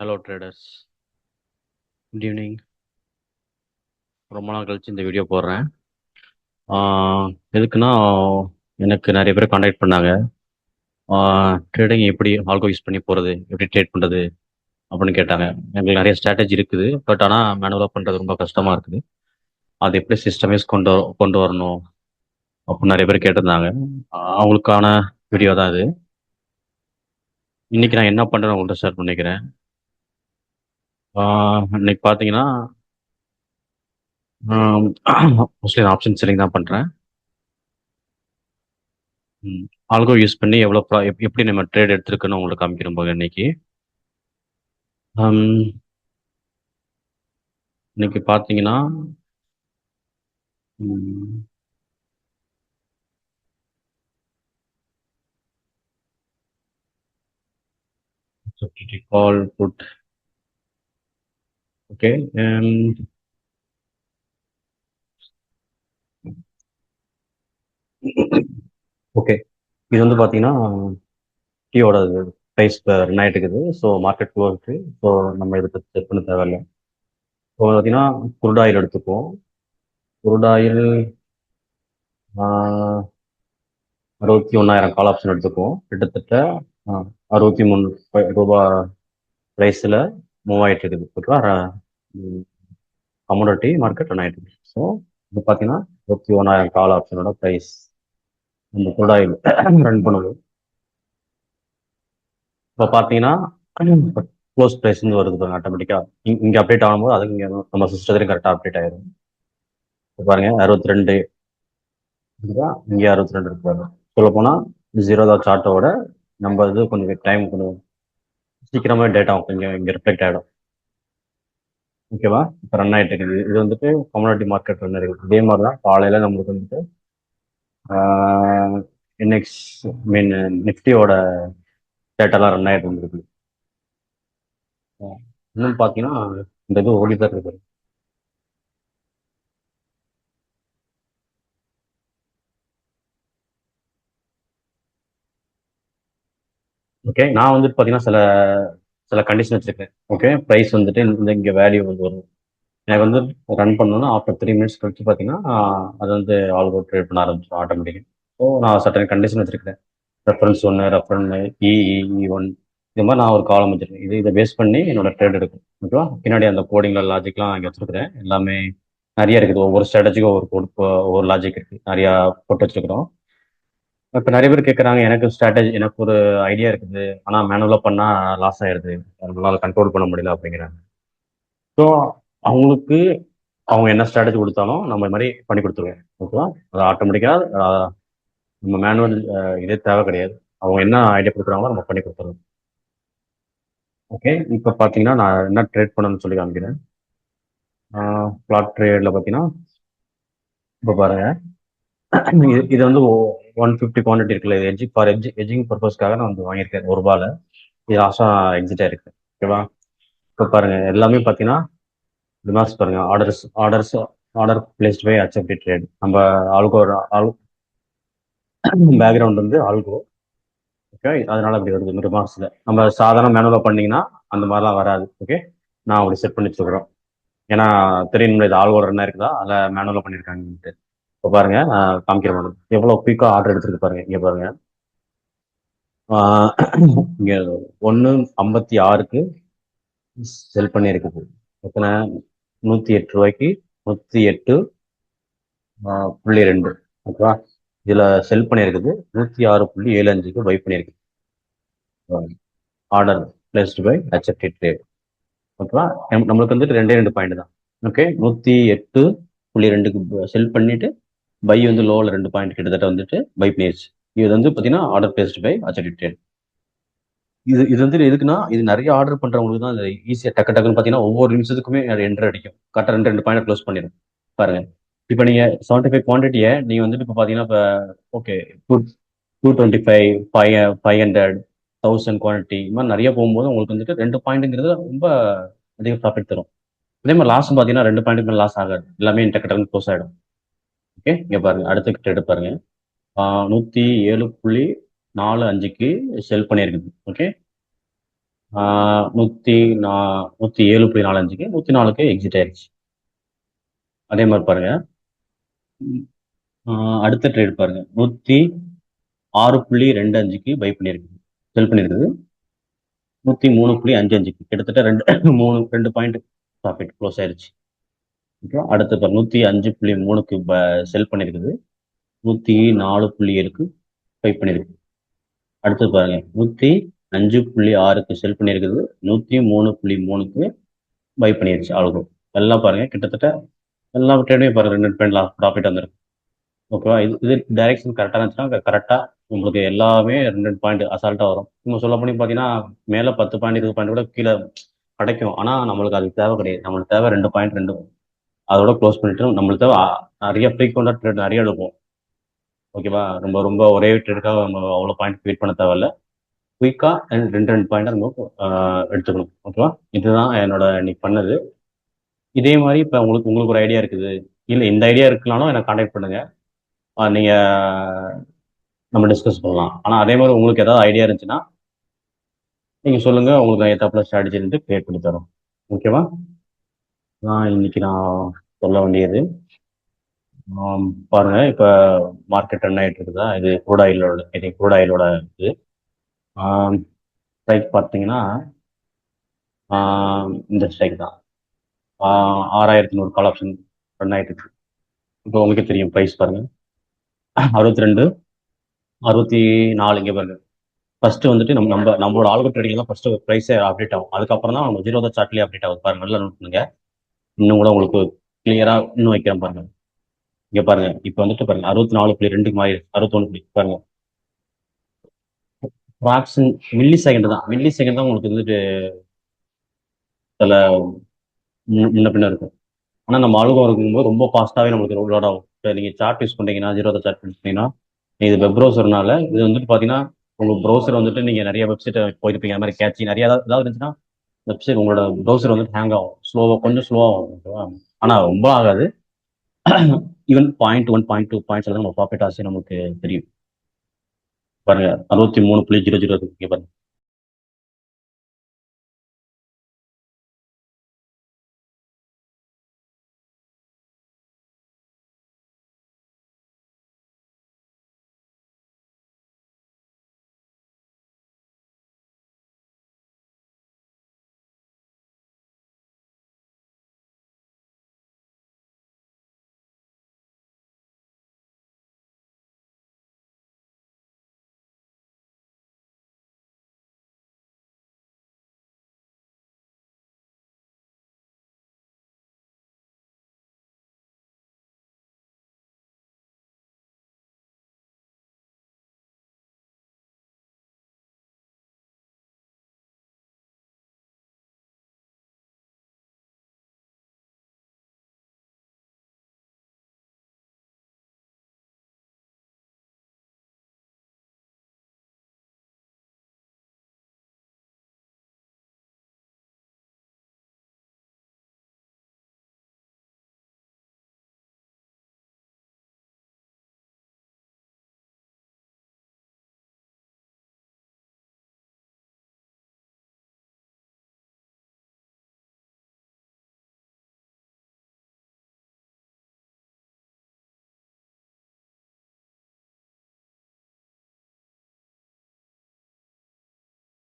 Hello traders good evening ரொம்ப நாள் கழிச்சு இந்த வீடியோ போடுறேன். எதுக்குன்னா எனக்கு நிறைய பேர் காண்டாக்ட் பண்ணாங்க. ட்ரேடிங் எப்படி ஆல்கோ யூஸ் பண்ணி போகிறது எப்படி ட்ரேட் பண்ணுறது அப்படின்னு கேட்டாங்க. எங்களுக்கு நிறைய ஸ்ட்ராட்டஜி இருக்குது. பட் ஆனால் மேனுவலாக பண்ணுறது ரொம்ப கஷ்டமாக இருக்குது. அது எப்படி சிஸ்டமைஸ் கொண்டு கொண்டு வரணும் அப்படின்னு நிறைய பேர் கேட்டிருந்தாங்க. அவங்களுக்கான வீடியோ தான் இது இன்னைக்கு நான் என்ன பண்ணுறேன் உங்கள்கிட்ட ஷேர் பண்ணிக்கிறேன். இன்னைக்கு பார்த்தீங்கன்னா மோஸ்ட்லி நான் ஆப்ஷன் செல்லிங் தான் பண்ணுறேன் ஆல்கோ யூஸ் பண்ணி எவ்வளோ ப்ரா எப்- எப்படி நம்ம ட்ரேட் எடுத்துருக்குன்னு உங்களுக்கு காமிக்கிறோம் போக இன்னைக்கு. ஹம், இன்னைக்கு பார்த்தீங்கன்னா கால் புட் ஓகே ஓகே இது வந்து பார்த்தீங்கன்னா டீயோட ப்ரைஸ் ரன் ஆகிட்டு இருக்குது. ஸோ மார்க்கெட் போகுது ஸோ நம்ம இதை பற்றி செக் பண்ண தேவையில்லை. ஸோ பார்த்தீங்கன்னா குருடாயில் எடுத்துப்போம் குருட் ஆயில் அறுபத்தி ஒன்றாயிரம் கால் ஆப்ஷன் எடுத்துக்குவோம். கிட்டத்தட்ட அறுபத்தி மூணு ரூபாய் ப்ரைஸில் மூவ் ஆயிட்டு இருக்குது ஓகேவா கமோடிட்டி மார்க்கெட் ரன் ஆயிட்டு இருக்கு. ஸோ இது பார்த்தீங்கன்னா இருபத்தி ஒன்றாயிரம் கால் ஆப்ஷனோட ப்ரைஸ் இந்த குருட் ரன் பண்ணுது இப்போ பார்த்தீங்கன்னா க்ளோஸ் ப்ரைஸ் வந்து வருது பாருங்க ஆட்டோமேட்டிக்காக இங்கே அப்டேட் ஆகும்போது அதுக்கு இங்கே நம்ம சிஸ்டத்துலையும் கரெக்டாக அப்டேட் ஆயிடும் இப்போ பாருங்க அறுபத்தி ரெண்டு இங்கே அறுபத்தி ரெண்டு இருக்கு பாருங்க. சொல்ல போனால் ஜீரோதா சார்ட்டோட நம்ம இது கொஞ்சம் டைம் கொஞ்சம் சீக்கிரமா டேட்டா கொஞ்சம் இங்கே ரிஃப்ளெக்ட் ஆகிடும் ஓகேவா இப்போ ரன் ஆகிட்டு இருக்குது. இது வந்துட்டு கம்யூனிட்டி மார்க்கெட் ரன் இருக்குது. இதே மாதிரி தான் காலையில் நம்மளுக்கு வந்துட்டு என்எக்ஸ் மீன் நிஃப்டியோட டேட்டாலாம் ரன் ஆகிட்டு வந்துருக்கு இன்னும் பார்த்தீங்கன்னா இந்த இது ஓடி தான் இருக்குது. ஓகே நான் வந்துட்டு பார்த்தீங்கன்னா சில சில கண்டிஷன் வச்சிருக்கேன். ஓகே ப்ரைஸ் வந்துட்டு இந்த இங்கே வேல்யூ வந்து வரும். எனக்கு வந்து ரன் பண்ணணும்னா ஆஃப்டர் த்ரீ மினிட்ஸ் கழிச்சு பார்த்தீங்கன்னா அது வந்து ஆல் அவுட் ட்ரேட் பண்ண ஆரம்பிச்சிடும் ஆட்டோமேட்டிக் ஸோ நான் சட்டன் கண்டிஷன் வச்சிருக்கிறேன். ரெஃபரன்ஸ் ஒன்று ரெஃபரன் இஇஇ ஒன் இது மாதிரி நான் ஒரு காலம் வச்சிருக்கேன். இது இதை பேஸ் பண்ணி என்னோட ட்ரேட் எடுக்கும். ஓகேவா பின்னாடி அந்த கோடிங்ல லாஜிக்லாம் இங்கே வச்சிருக்கிறேன். எல்லாமே நிறைய இருக்குது. ஒவ்வொரு ஸ்ட்ராட்டஜிக்கும் ஒவ்வொரு கோட் ஒவ்வொரு லாஜிக் இருக்குது நிறையா போட்டு வச்சிருக்கிறோம். இப்போ நிறைய பேர் கேட்குறாங்க எனக்கு ஸ்ட்ராட்டஜி எனக்கு ஒரு ஐடியா இருக்குது. ஆனால் மேனுவலாக பண்ணால் லாஸ் ஆயிடுது நம்மளால கண்ட்ரோல் பண்ண முடியல அப்படிங்கிறாங்க. ஸோ அவங்களுக்கு அவங்க என்ன ஸ்ட்ராட்டஜி கொடுத்தாலும் நம்ம இது மாதிரி பண்ணி கொடுத்துருவோம். ஓகேவா அது ஆட்டோமேட்டிக்காக நம்ம மேனுவல் இதே தேவை கிடையாது. அவங்க என்ன ஐடியா கொடுக்குறாங்களோ நம்ம பண்ணி கொடுத்துருவோம். ஓகே இப்போ பார்த்தீங்கன்னா நான் என்ன ட்ரேட் பண்ணணும்னு சொல்லி காமிக்கிறேன். பிளாட் ட்ரேடில் பார்த்தீங்கன்னா இப்போ பாருங்க. இது இது வந்து ஒன் ஃபிஃப்டி குவான்டிட்டி இருக்குல்ல இது எஜ்ஜி ஃபார் எஜ்ஜி எஜ்ஜிங் பர்பஸ்க்காக நான் வந்து வாங்கியிருக்கேன் ஒரு ரூபாயில் இது லாஸ்ட்டாக எக்ஸிட் ஆயிருக்கு. ஓகேவா? இப்போ பாருங்க எல்லாமே பார்த்தீங்கன்னா டிமாஸ் பாருங்க orders orders order placed by அச்சப்டி trade நம்ம ஆல்கோ ஆல் பேக்ரவுண்ட் வந்து ஆல்கோ ஓகே அதனால அப்படி வருது ரிமார்க்ஸில் நம்ம சாதாரண மேனுவலாக பண்ணீங்கன்னா அந்த மாதிரிலாம் வராது. ஓகே நான் அப்படி செட் பண்ணி வச்சுக்கிறோம். ஏன்னா தெரியும் இது ஆல்கோ ரன்னாக இருக்குதா? அதில் மேனுவலாக பண்ணியிருக்காங்கன்ட்டு இப்போ பாருங்க நான் காமிக்கிற மேடம். எவ்வளோ குயிக்காக ஆர்டர் எடுத்துருக்கு பாருங்க இங்கே பாருங்க. ஆஹ் ஒன்று ஐம்பத்தி ஆறுக்கு செல் பண்ணியிருக்குது எத்தனை? நூற்றி எட்டு ரூபாய்க்கு நூற்றி எட்டு புள்ளி ரெண்டு. ஓகேவா? இதில் செல் பண்ணியிருக்குது நூற்றி ஆறு புள்ளி ஏழு அஞ்சுக்கு பை பண்ணியிருக்கு order placed by HFT trade ஓகேவா? நம்மளுக்கு வந்துட்டு ரெண்டே ரெண்டு பாயிண்ட் தான். ஓகே? நூற்றி எட்டு புள்ளி ரெண்டுக்கு செல் பண்ணிட்டு பை வந்து லோவில் ரெண்டு பாயிண்ட் கிட்டத்தட்ட வந்துட்டு பை பிளேஸ் இது வந்து பார்த்தீங்கன்னா order placed by HFT trade இது இது வந்து எதுக்குன்னா இது நிறைய ஆர்டர் பண்ணுறவங்களுக்கு தான் ஈஸியாக டக்கு டக்குன்னு பார்த்தீங்கன்னா ஒவ்வொரு நிமிஷத்துக்குமே அது என்ட்ரு அடிக்கும். கரெக்டாக ரெண்டு ரெண்டு பாயிண்ட் க்ளோஸ் பண்ணிடும் பாருங்க. இப்போ நீங்கள் செவன்ட்டி ஃபைவ் குவான்டிட்டியை நீங்கள் வந்துட்டு இப்போ பார்த்தீங்கன்னா இப்போ okay two two twenty five five five hundred thousand quantity இது மாதிரி நிறைய போகும்போது உங்களுக்கு வந்துட்டு ரெண்டு பாயிண்ட்டுங்கிறது ரொம்ப அதிக ப்ராஃபிட் தரும். அதே மாதிரி லாஸ் பார்த்தீங்கன்னா ரெண்டு பாயிண்ட் மேலே லாஸ் ஆகாது. எல்லாமே டக்கு டக்குன்னு க்ளோஸ் ஆகிடும் ஓகே இங்கே பாருங்க அடுத்த ட்ரேட் பாருங்க. நூற்றி ஏழு புள்ளி நாலு அஞ்சுக்கு செல் பண்ணியிருக்குது ஓகே நூற்றி நா நூற்றி ஏழு புள்ளி நாலு அஞ்சுக்கு நூற்றி நாலுக்கு எக்ஸிட் ஆயிடுச்சு அதே மாதிரி பாருங்க. அடுத்த ட்ரேட் பாருங்க. நூற்றி ஆறு புள்ளி ரெண்டு அஞ்சுக்கு பை பண்ணியிருக்குது செல் பண்ணியிருக்குது நூற்றி மூணு புள்ளி அஞ்சு அஞ்சுக்கு. கிட்டத்தட்ட ரெண்டு மூணு ரெண்டு பாயிண்ட் ப்ராஃபிட் க்ளோஸ் ஆயிருச்சு. ஓகே அடுத்து இப்போ நூற்றி அஞ்சு புள்ளி மூணுக்கு செல் பண்ணியிருக்குது நூற்றி நாலு புள்ளி ஏழுக்கு பை பண்ணியிருக்கு அடுத்து பாருங்க நூற்றி அஞ்சு புள்ளி ஆறுக்கு செல் பண்ணியிருக்குது நூற்றி மூணு புள்ளி மூணுக்கு பை பண்ணிருச்சு அவ்வளோ எல்லாம் பாருங்க கிட்டத்தட்ட எல்லா ட்ரேடுமே பாருங்க ரெண்டு பாயிண்ட் ப்ராஃபிட் வந்துருக்கு. ஓகேவா? இது இது டைரக்ஷன் கரெக்டாக இருந்துச்சுன்னா கரெக்டாக உங்களுக்கு எல்லாமே ரெண்டு பாயிண்ட் அசால்ட்டாக வரும். நம்ம சொல்ல போனீங்க பார்த்தீங்கன்னா மேலே பத்து பாயிண்ட் இருபது பாயிண்ட் கூட கீழே கிடைக்கும். ஆனால் நம்மளுக்கு அது தேவை கிடையாது. நம்மளுக்கு தேவை ரெண்டு பாயிண்ட் ரெண்டு அதோட க்ளோஸ் பண்ணிட்டு நம்மள்ட்ட நிறைய ஃப்ரீக்வெண்ட்டாக ட்ரேட் நிறைய எடுப்போம். ஓகேவா ரொம்ப ரொம்ப ஒரே ட்ரேடுக்காக நம்ம அவ்வளோ பாயிண்ட் வெயிட் பண்ண தேவையில்ல. குயிக்காக ரெண்டு ரெண்டு பாயிண்டாக நம்ம எடுத்துக்கணும். ஓகேவா இதுதான் என்னோட இன்னைக்கு பண்ணது. இதே மாதிரி இப்போ உங்களுக்கு உங்களுக்கு ஒரு ஐடியா இருக்குது. இல்லை இந்த ஐடியா இருக்கலாம்னா எனக்கு காண்டாக்ட் பண்ணுங்க. நீங்கள் நீங்க நம்ம டிஸ்கஸ் பண்ணலாம். ஆனால் அதே மாதிரி உங்களுக்கு ஏதாவது ஐடியா இருந்துச்சுன்னா நீங்க சொல்லுங்க. உங்களுக்கு நான் ஏத்தாப்புல ஸ்ட்ராட்டஜி இருந்து கிரியேட் பண்ணி தரோம். ஓகேவா இன்னைக்கு நான் சொல்ல வேண்டியது பாருங்க இப்போ மார்க்கெட் ரன் ஆயிட்டு இருக்குதா? இது குரூட் ஆயிலோட இது குரூட் ஆயிலோட இது. ஸ்ட்ரைக் பார்த்தீங்கன்னா இந்த ஸ்ட்ரைக் தான். ஆறாயிரத்தி நூறு கால் ஆப்ஷன் ரன் ஆயிட்டு இருக்கு. இப்போ உங்களுக்கே தெரியும் ப்ரைஸ் பாருங்க. அறுபத்தி ரெண்டு அறுபத்தி நாலு இங்கே பாருங்க. ஃபர்ஸ்ட் வந்துட்டு நம்ம நம்ம நம்மளோட ஆல்கோ ட்ரேடிங் தான் ஃபர்ஸ்ட் ப்ரைஸே அப்டேட் ஆகும். அதுக்கப்புறம் தான் நம்ம ஜீரோ சார்ட்லேயே அப்டேட் ஆகும் பாருங்க நல்லா நோட் பண்ணுங்க. இன்னும் கூட உங்களுக்கு கிளியரா இன்னும் வைக்கிறேன் பாருங்க. இங்க பாருங்க. இப்ப வந்துட்டு பாருங்க. அறுபத்தி நாலு புள்ளி ரெண்டுக்கு மாறி அறுபத்தொன்னு புள்ளி. பாருங்க. ஃப்ராக்ஷன் மில்லி செகண்ட் தான். மில்லி செகண்ட் தான் உங்களுக்கு வந்துட்டு சில முன்ன பின்ன இருக்கும். ஆனால் நம்ம அழுகம் இருக்கும்போது ரொம்ப ஃபாஸ்ட்டாகவே நம்மளுக்கு லோட் ஆகும். இப்போ நீங்கள் சார்ட் யூஸ் பண்ணீங்கன்னா ஜீரோ சார்ட் யூஸ் பண்ணீங்கன்னா இது வெப் ப்ரௌசர்னால இது வந்துட்டு பார்த்தீங்கன்னா உங்க ப்ரௌசர் வந்துட்டு நீங்கள் நிறைய வெப்சைட் போயிருப்பீங்க. அந்த மாதிரி கேட்சி நிறைய ஏதாவது இருந்துச்சுன்னா வெப்சைட் உங்களோட ப்ரௌசர் வந்துட்டு ஹேங் ஆகும். ஸ்லோவாக கொஞ்சம் ஸ்லோவாகும் ஓகேவா ஆனால் ரொம்ப ஆகாது. Even point one point two points எல்லாம் நம்ம ப்ராஃபிட் ஆசை நமக்கு தெரியும். பாருங்க அறுபத்தி மூணு புள்ளி ஜீரோ ஜீரோ இருக்கு பாருங்க.